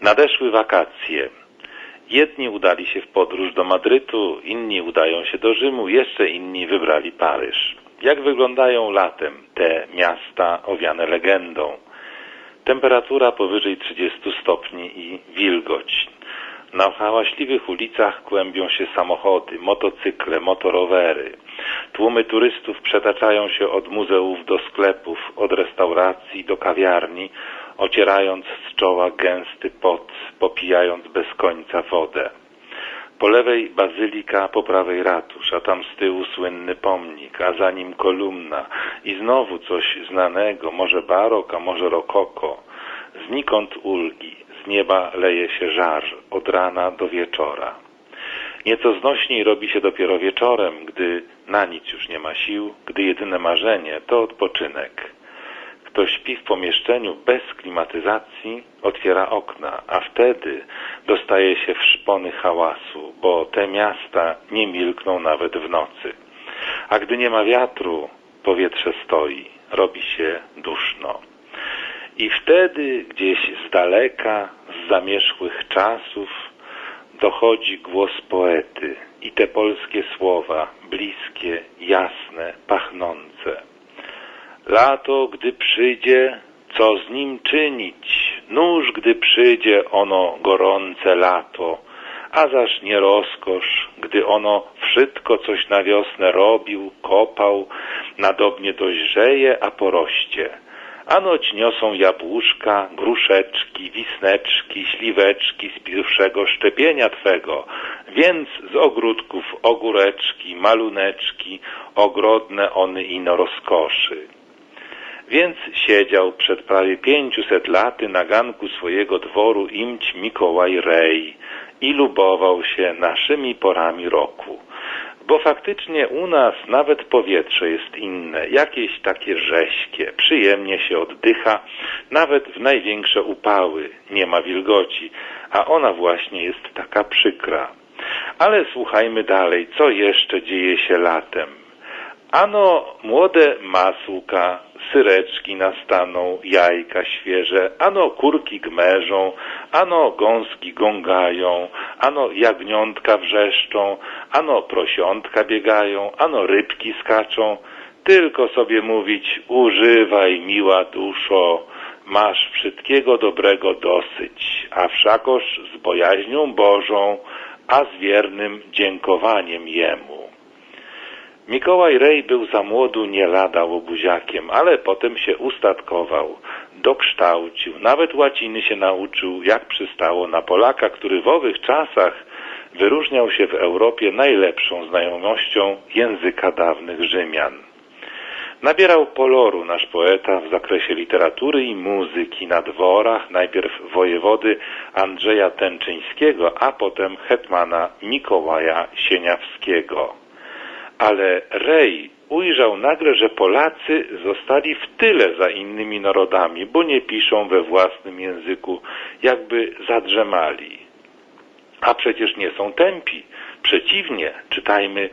Nadeszły wakacje. Jedni udali się w podróż do Madrytu, inni udają się do Rzymu, jeszcze inni wybrali Paryż. Jak wyglądają latem te miasta owiane legendą? Temperatura powyżej 30 stopni i wilgoć. Na hałaśliwych ulicach kłębią się samochody, motocykle, motorowery. Tłumy turystów przetaczają się od muzeów do sklepów, od restauracji do kawiarni, ocierając z czoła gęsty pot, popijając bez końca wodę. Po lewej bazylika, po prawej ratusz, a tam z tyłu słynny pomnik, a za nim kolumna i znowu coś znanego, może barok, a może rokoko. Znikąd ulgi, z nieba leje się żar, od rana do wieczora. Nieco znośniej robi się dopiero wieczorem, gdy na nic już nie ma sił, gdy jedyne marzenie to odpoczynek. Kto śpi w pomieszczeniu bez klimatyzacji, otwiera okna, a wtedy dostaje się w szpony hałasu, bo te miasta nie milkną nawet w nocy. A gdy nie ma wiatru, powietrze stoi, robi się. I wtedy gdzieś z daleka, z zamierzchłych czasów, dochodzi głos poety i te polskie słowa, bliskie, jasne, pachnące. Lato, gdy przyjdzie, co z nim czynić? Nóż, gdy przyjdzie ono gorące lato, a zaż nie rozkosz, gdy ono wszystko coś na wiosnę robił, kopał, nadobnie dojrzeje, a poroście. Anoć niosą jabłuszka, gruszeczki, wisneczki, śliweczki z pierwszego szczepienia Twego, więc z ogródków ogóreczki, maluneczki, ogrodne one ino rozkoszy. Więc siedział przed prawie pięciuset laty na ganku swojego dworu imć Mikołaj Rej i lubował się naszymi porami roku. Bo faktycznie u nas nawet powietrze jest inne, jakieś takie rześkie, przyjemnie się oddycha, nawet w największe upały nie ma wilgoci, a ona właśnie jest taka przykra. Ale słuchajmy dalej, co jeszcze dzieje się latem. Ano młode masłka, syreczki nastaną, jajka świeże, ano kurki gmerzą, ano gąski gągają, ano jagniątka wrzeszczą, ano prosiątka biegają, ano rybki skaczą. Tylko sobie mówić, używaj, miła duszo, masz wszystkiego dobrego dosyć, a wszakoż z bojaźnią Bożą, a z wiernym dziękowaniem Jemu. Mikołaj Rej był za młodu nie lada łobuziakiem, ale potem się ustatkował, dokształcił, nawet łaciny się nauczył, jak przystało na Polaka, który w owych czasach wyróżniał się w Europie najlepszą znajomością języka dawnych Rzymian. Nabierał poloru nasz poeta w zakresie literatury i muzyki na dworach, najpierw wojewody Andrzeja Tęczyńskiego, a potem hetmana Mikołaja Sieniawskiego ale Rej ujrzał nagle, że Polacy zostali w tyle za innymi narodami, bo nie piszą we własnym języku, jakby zadrzemali. A przecież nie są tępi. Przeciwnie, czytajmy,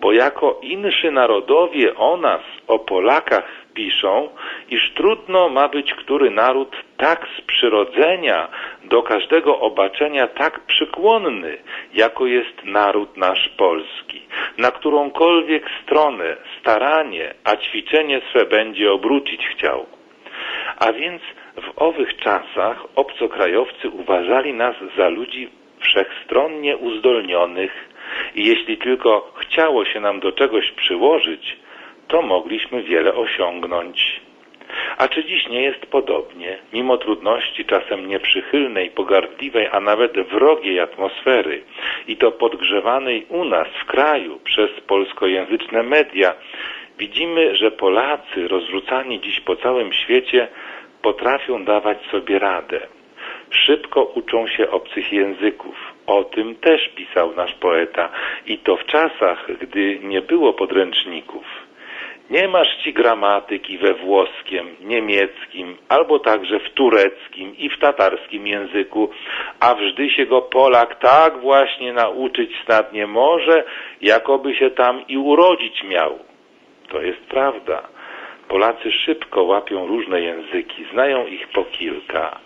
bo jako inszy narodowie o nas, o Polakach piszą, iż trudno ma być który naród tak z przyrodzenia do każdego obaczenia tak przykłonny, jako jest naród nasz polski, na którąkolwiek stronę staranie, a ćwiczenie swe będzie obrócić chciał. A więc w owych czasach obcokrajowcy uważali nas za ludzi wszechstronnie uzdolnionych i jeśli tylko chciało się nam do czegoś przyłożyć, to mogliśmy wiele osiągnąć. A czy dziś nie jest podobnie, mimo trudności czasem nieprzychylnej, pogardliwej, a nawet wrogiej atmosfery i to podgrzewanej u nas w kraju przez polskojęzyczne media, widzimy, że Polacy rozrzucani dziś po całym świecie potrafią dawać sobie radę. Szybko uczą się obcych języków. O tym też pisał nasz poeta i to w czasach, gdy nie było podręczników. Nie masz ci gramatyki we włoskim, niemieckim, albo także w tureckim i w tatarskim języku, a wżdy się go Polak tak właśnie nauczyć snad nie może, jakoby się tam i urodzić miał. To jest prawda. Polacy szybko łapią różne języki, znają ich po kilka.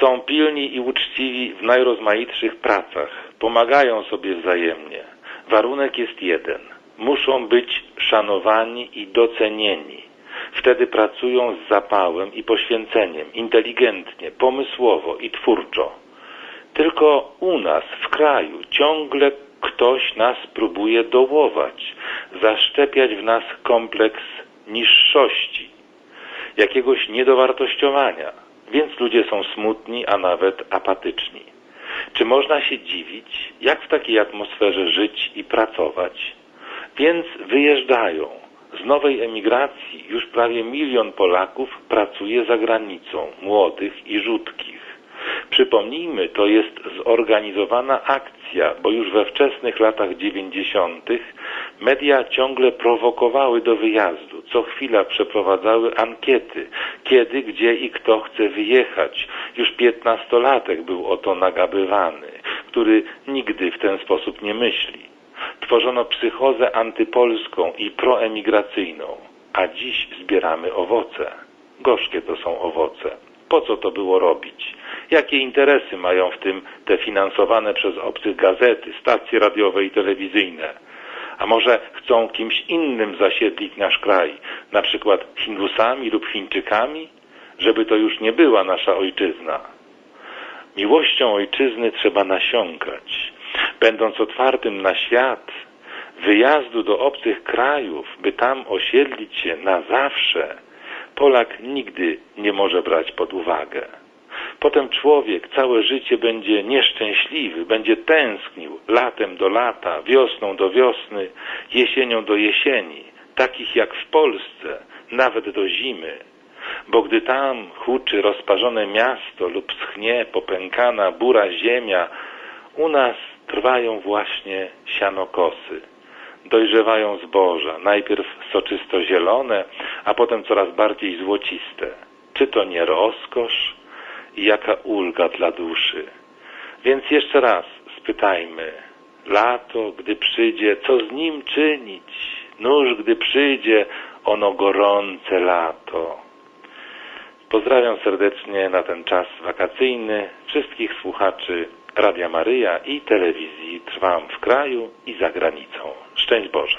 Są pilni i uczciwi w najrozmaitszych pracach. Pomagają sobie wzajemnie. Warunek jest jeden. Muszą być szanowani i docenieni. Wtedy pracują z zapałem i poświęceniem, inteligentnie, pomysłowo i twórczo. Tylko u nas, w kraju, ciągle ktoś nas próbuje dołować, zaszczepiać w nas kompleks niższości, jakiegoś niedowartościowania, więc ludzie są smutni, a nawet apatyczni. Czy można się dziwić, jak w takiej atmosferze żyć i pracować? Więc wyjeżdżają. Z nowej emigracji już prawie milion Polaków pracuje za granicą, młodych i rzutkich. Przypomnijmy, to jest zorganizowana akcja, bo już we wczesnych latach 90. media ciągle prowokowały do wyjazdu. Co chwila przeprowadzały ankiety, kiedy, gdzie i kto chce wyjechać. Już piętnastolatek był o to nagabywany, który nigdy w ten sposób nie myśli. Tworzono psychozę antypolską i proemigracyjną, a dziś zbieramy owoce. Gorzkie to są owoce. Po co to było robić? Jakie interesy mają w tym te finansowane przez obcych gazety, stacje radiowe i telewizyjne? A może chcą kimś innym zasiedlić nasz kraj, na przykład Hindusami lub Chińczykami? Żeby to już nie była nasza ojczyzna. Miłością ojczyzny trzeba nasiąkać. Będąc otwartym na świat, wyjazdu do obcych krajów, by tam osiedlić się na zawsze, Polak nigdy nie może brać pod uwagę. Potem człowiek całe życie będzie nieszczęśliwy, będzie tęsknił latem do lata, wiosną do wiosny, jesienią do jesieni, takich jak w Polsce, nawet do zimy. Bo gdy tam huczy rozparzone miasto lub schnie popękana bura ziemia, u nas trwają właśnie sianokosy. Dojrzewają zboża, najpierw soczysto zielone, a potem coraz bardziej złociste. Czy to nie rozkosz? Jaka ulga dla duszy. Więc jeszcze raz spytajmy, lato, gdy przyjdzie, co z nim czynić? Nóż, gdy przyjdzie, ono gorące lato. Pozdrawiam serdecznie na ten czas wakacyjny wszystkich słuchaczy Radia Maryja i telewizji Trwam w kraju i za granicą. Szczęść Boże.